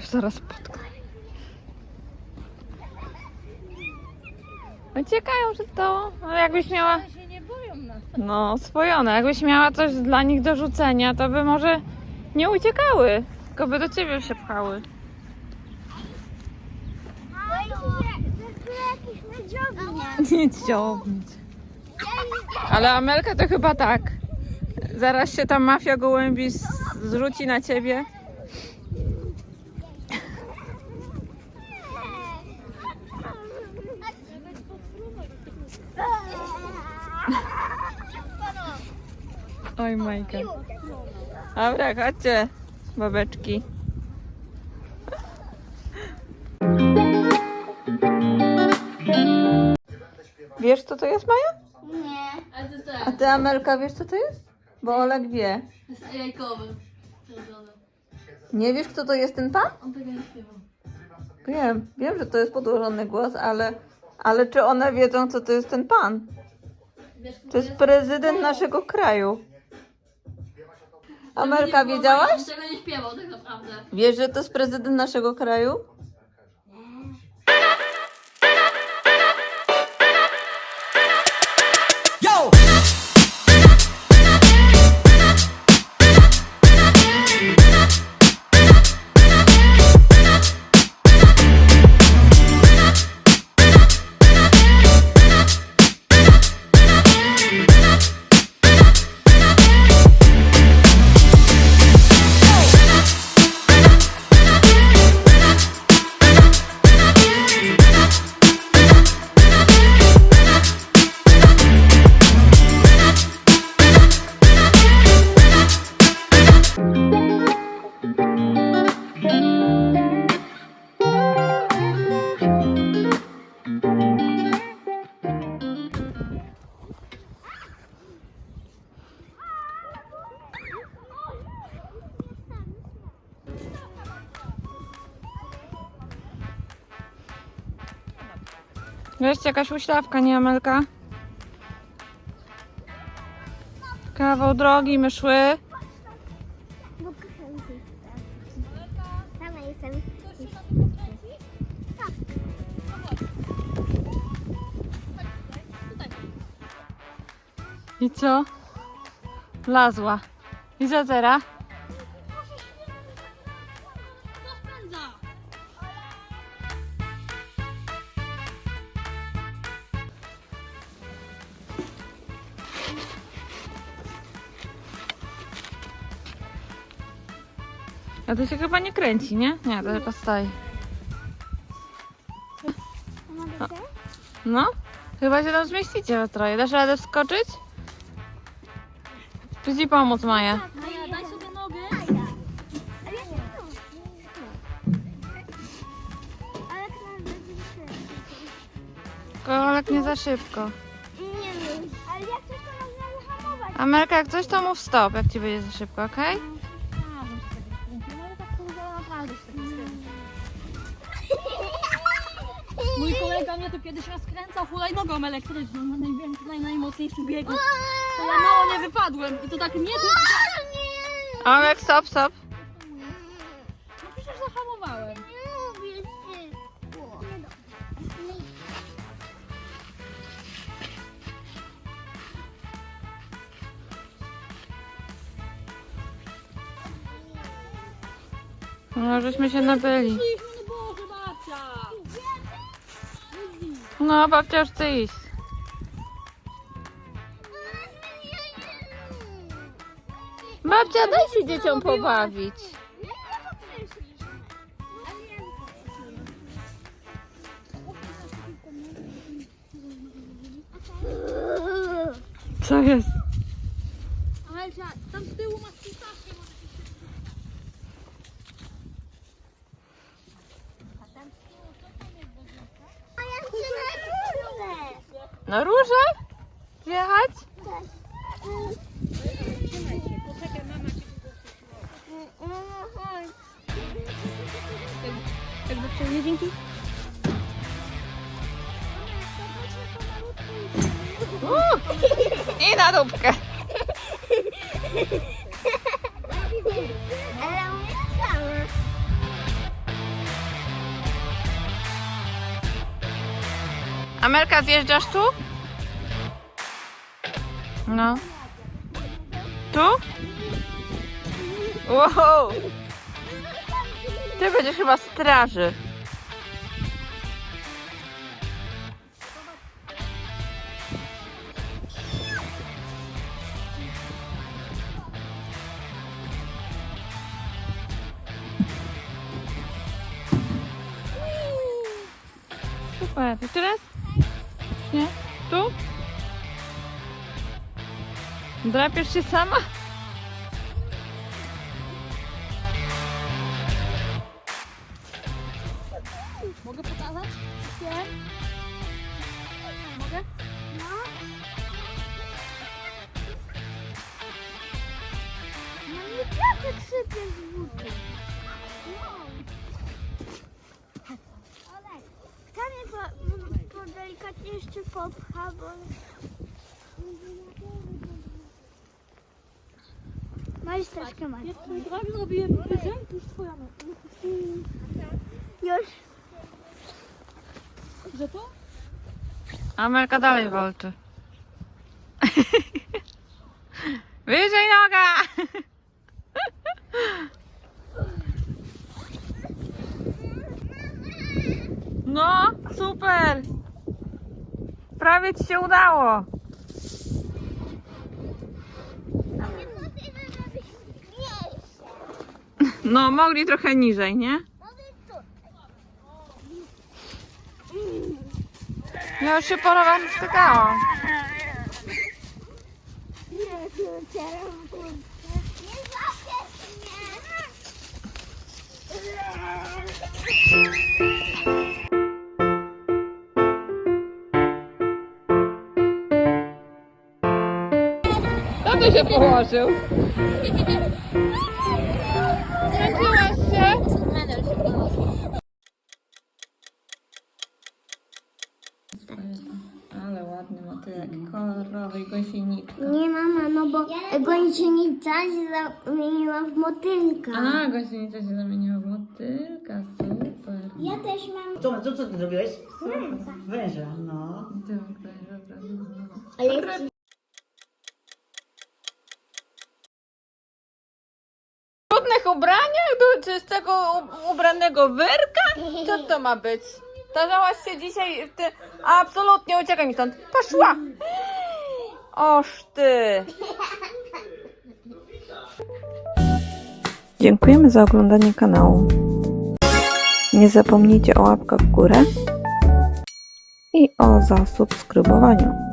Się zaraz spotka. Uciekają przed tobą. No jakbyś miała... się nie boją nas. No, swojone. Jakbyś miała coś dla nich do rzucenia, to by może nie uciekały, tylko by do ciebie się pchały. Nic ciągnić. Ale Amelka to chyba tak. Zaraz się ta mafia gołębi zrzuci na ciebie. Oj, Majka. Dobra, chodźcie, babeczki. Wiesz, co to jest, Maja? Nie. Ale to jest A tak, ty, Amelka, wiesz, co to jest? Bo Olek wie. to jest jajkowy. Zrobiony. Nie wiesz, kto to jest ten pan? On tego nie śpiewał. Wiem, wiem, że to jest podłożony głos, ale, ale czy one wiedzą, co to jest ten pan? Wiesz, kto To jest prezydent naszego kraju. Amelka, było wiedziałaś? Tego nie śpiewał tak naprawdę. Wiesz, że to jest prezydent naszego kraju? Wiesz, jakaś uślawka, nie Amelka? Kawał drogi my szły. Sama jestem. I co? Lazła. I co teraz? A to się chyba nie kręci, nie? Nie, to tylko stoi. Też? No, chyba się tam zmieścicie we troje. Dasz radę wskoczyć? Czy ci pomóc, Maja? Maja, daj sobie nogę. Ale ja nie Ale to Kolek nie za szybko. Nie wiem. Ale jak coś to można zahamować? Amelka, jak coś to mów stop, jak ci będzie za szybko, okej? Ale kolega mnie to kiedyś rozkręcał hulajnogą elektryczną na największym, naj, najmocniejszym biegu. To ja mało nie wypadłem i to tak nie to... Olek, stop, stop. No przecież zahamowałem. Szybko. No, żeśmy się nabyli. No, babcia już chce iść. Babcia, daj się dzieciom pobawić. Co jest? Ale tam z tyłu masz pisawkę. Na róże? Jechać? Tak. Trzymaj się, poczekaj, mama cię chodź. Tak do. I na dupkę. Amelka, zjeżdżasz tu? No. Tu? Wow! Ty będziesz chyba straży. Super. Jeszcze raz? Tu? Drapiesz się sama? Mogę pokazać? Nie. Mogę? No. No nie piasek sypie z buty. Delikatnie jeszcze popcha, bo... Możesz troszkę masz. Jest mój brak, zrobiłem wyżej, to jest twoja no. Już. Że to? Amelka dalej walczy. Wyżej noga! No, super! Prawie ci się udało. No, mogli trochę niżej, nie? Ja już się porowa skakałam. Nie tu się położył? Zmęczyłaś się? Ale ładny motylek kolorowy i gąsienicza. Nie mama, no bo gończynica się zamieniła w motylka. A, gąsienica się zamieniła w motylka, super. Ja też mam. Co, co, co ty zrobiłeś? Węża, no. Dobra, dobra, dobra. Ale W brudnych ubraniach? Do czystego u- ubranego wyrka? Co to ma być? Starzałaś się dzisiaj ty... Absolutnie, uciekaj mi stąd. Poszła! Oż ty! Dziękujemy za oglądanie kanału. Nie zapomnijcie o łapkach w górę i o zasubskrybowaniu.